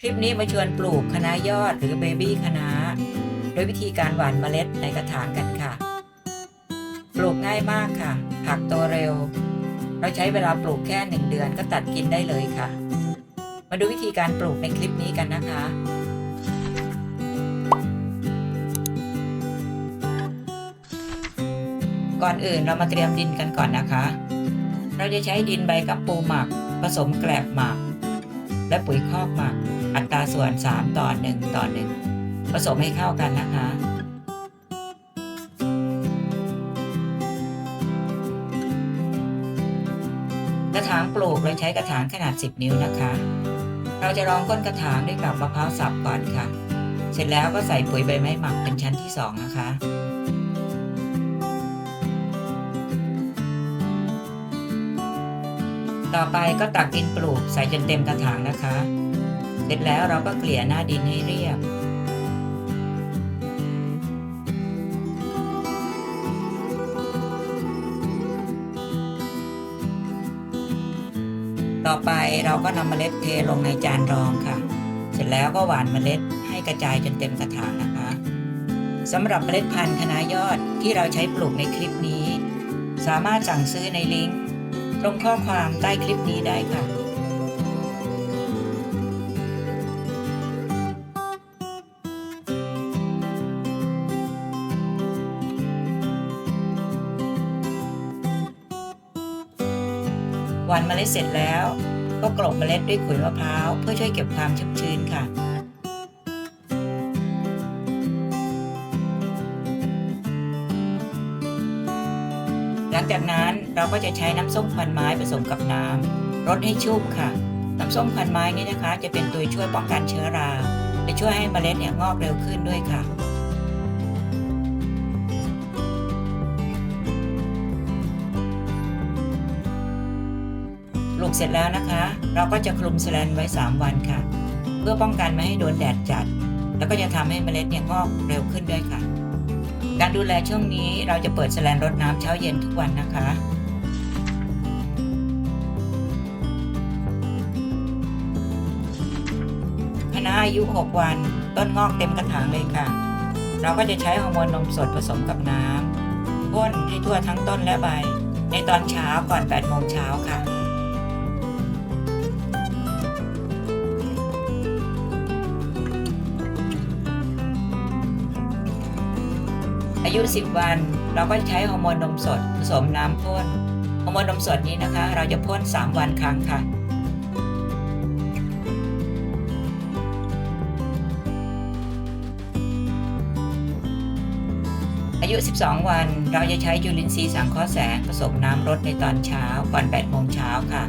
คลิปนี้มาชวนปลูกคะน้ายอดหรือเบบี้คะน้าโดยวิธีการหว่านเมล็ดในกระถางกันค่ะ ปลูกง่ายมากค่ะ ผักโตเร็ว เราใช้เวลาปลูกแค่หนึ่งเดือนก็ตัดกินได้เลยค่ะ มาดูวิธีการปลูกในคลิปนี้กันนะคะ ก่อนอื่นเรามาเตรียมดินกันก่อนนะคะ เราจะใช้ดินใบกัมปูหมัก ผสมแกลบหมัก และปุ๋ยคอกหมัก อัตราส่วน 3 ต่อ 1 ต่อ 1 ผสมให้เข้ากันนะคะ กระถางปลูกเราใช้กระถางขนาด 10 นิ้วนะคะ เราจะรองก้นกระถางด้วยกับมะพร้าวสับก่อนค่ะ เสร็จแล้วก็ใส่ปุ๋ยใบไม้หมักเป็นชั้นที่ 2 นะคะต่อไปก็ตักดินปลูกใส่จนเต็มกระถางนะคะ เสร็จแล้วเราก็เกลี่ยหน้าดินให้เรียบ ต่อไปเราก็นำเมล็ดเทลงในจานรองค่ะ เสร็จแล้วก็หว่านเมล็ดให้กระจายจนเต็มกระถางนะคะสำหรับเมล็ดพันธุ์คณะยอดที่เราใช้ปลูกในคลิปนี้ สามารถสั่งซื้อในลิงก์ ตรงข้อความใต้คลิปนี้ได้ค่ะ หว่านเมล็ดเสร็จแล้ว ก็กลบเมล็ดด้วยขุยมะพร้าวเพื่อช่วยเก็บความชุ่มชื้นค่ะหลังจากนั้นเราก็จะใช้น้ำส้มควันไม้ผสมกับน้ำรดให้ชุ่มค่ะ น้ำส้มควันไม้นี้นะคะ จะเป็นตัวช่วยป้องกันเชื้อรา และช่วยให้เมล็ดเนี่ยงอกเร็วขึ้นด้วยค่ะ เสร็จแล้วนะคะ เราก็จะคลุมสแลนไว้ 3 วันค่ะ เพื่อป้องกันไม่ให้โดนแดดจัด แล้วก็จะทำให้เมล็ดเนี่ยงอกเร็วขึ้นด้วยค่ะ การดูแลช่วงนี้เราจะเปิดสแลนรดน้ำเช้าเย็นทุกวันนะคะคณะอายุ 6 วัน ต้นงอกเต็มกระถางเลยค่ะ เราก็จะใช้ฮอร์โมนนมสดผสมกับน้ำพ่นให้ทั่วทั้งต้นและใบ ในตอนเช้าก่อน8โมงเช้าค่ะ ยุ 10 วัน เราก็ใช้ฮอร์โมนนมสดผสมน้ำพ่นฮอร์โมนนมสดนี้นะคะ เราจะพ่น 3 วันครั้งค่ะ อายุ 12 วันเราจะใช้จุลินทรีย์สังเคราะห์แสงผสมน้ำรดในตอนเช้าก่อน8โมงเช้าค่ะ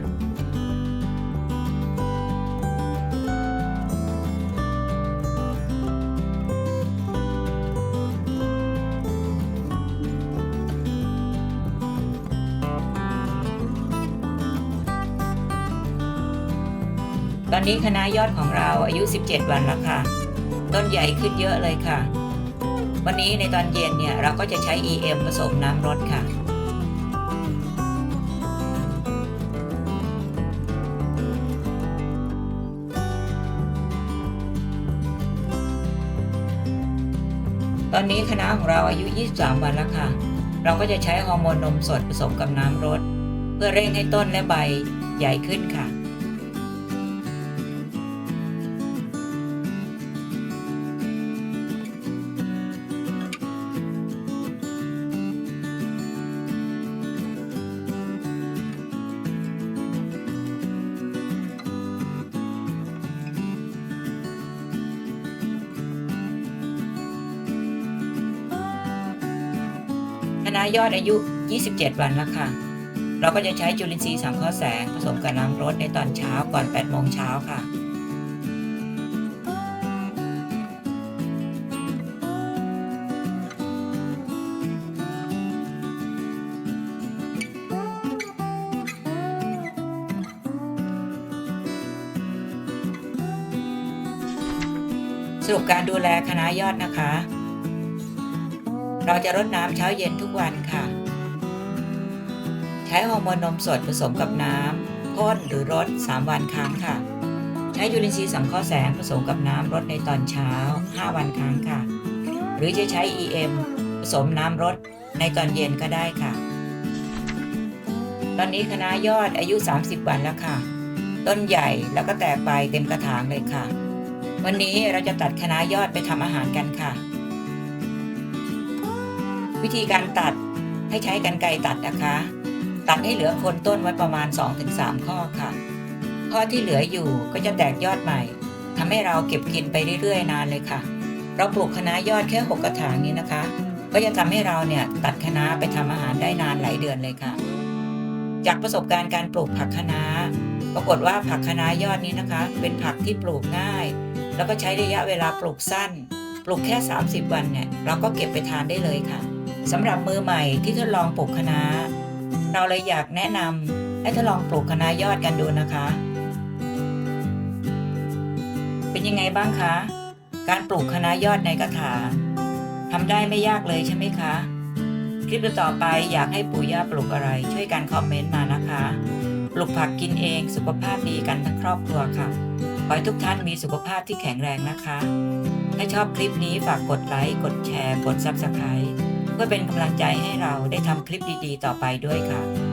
อนนี้คณะยอดของเราอายุ 17 วันแล้วค่ะ ต้นใหญ่ขึ้นเยอะเลยค่ะ วันนี้ในตอนเย็นเนี่ยเราก็จะใช้ EM ผสมน้ำรดค่ะตอนนี้คณะของเราอายุ 23 วันแล้วค่ะ เราก็จะใช้ฮอร์โมนนมสดผสมกับน้ำรด เพื่อเร่งให้ต้นและใบใหญ่ขึ้นค่ะ คณะยอดอายุ 27 วันแล้วค่ะ เราก็จะใช้จุลินทรีย์สังเคราะห์แสงผสมกับน้ำรดในตอนเช้าก่อน 8 โมงเช้าค่ะสรุปการดูแลคณะยอดนะคะ เราจะรดน้ำเช้าเย็นทุกวันค่ะ ใช้ฮอร์โมนนมสดผสมกับน้ำพ่นหรือรด 3 วันครั้งค่ะ ใช้จุลินทรีย์สังเคราะห์แสงผสมกับน้ำรดในตอนเช้า 5 วันครั้งค่ะ หรือจะใช้ EM ผสมน้ำรดในตอนเย็นก็ได้ค่ะ ตอนนี้คณะยอดอายุ 30 วันแล้วค่ะ ต้นใหญ่แล้วก็แตกใบเต็มกระถางเลยค่ะ วันนี้เราจะตัดคณะยอดไปทำอาหารกันค่ะ วิธีการตัดให้ใช้กันไกรตัดนะคะ ตัดให้เหลือโคนต้นไว้ประมาณ 2-3 ข้อค่ะ ข้อที่เหลืออยู่ก็จะแตกยอดใหม่ทำให้เราเก็บกินไปเรื่อยๆ นานเลยค่ะ เราปลูกคะน้ายอดแค่ 6 กระถางนี้นะคะ ก็จะทำให้เราเนี่ยตัดคะน้าไปทำอาหารได้นานหลายเดือนเลยค่ะ จากประสบการณ์การปลูกผักคะน้าปรากฏว่าผักคะน้ายอดนี้นะคะ เป็นผักที่ปลูกง่าย แล้วก็ใช้ระยะเวลาปลูกสั้น ปลูกแค่ 30 วันเนี่ยเราก็เก็บไปทานได้เลยค่ะ สำหรับมือใหม่ที่ทดลองปลูกคะน้า เราเลยอยากแนะนำให้ทดลองปลูกคะน้ายอดกันดูนะคะ เป็นยังไงบ้างคะ การปลูกคะน้ายอดในกระถางทำได้ไม่ยากเลยใช่ไหมคะ คลิปต่อไปอยากให้ปู่ย่าปลูกอะไร ช่วยกันคอมเมนต์มานะคะ ปลูกผักกินเองสุขภาพดีกันทั้งครอบครัวค่ะขอให้ทุกท่านมีสุขภาพที่แข็งแรงนะคะ ถ้าชอบคลิปนี้ฝากกดไลค์ กดแชร์ กด Subscribe เพื่อเป็นกำลังใจให้เราได้ทำคลิปดีๆ ต่อไปด้วยค่ะ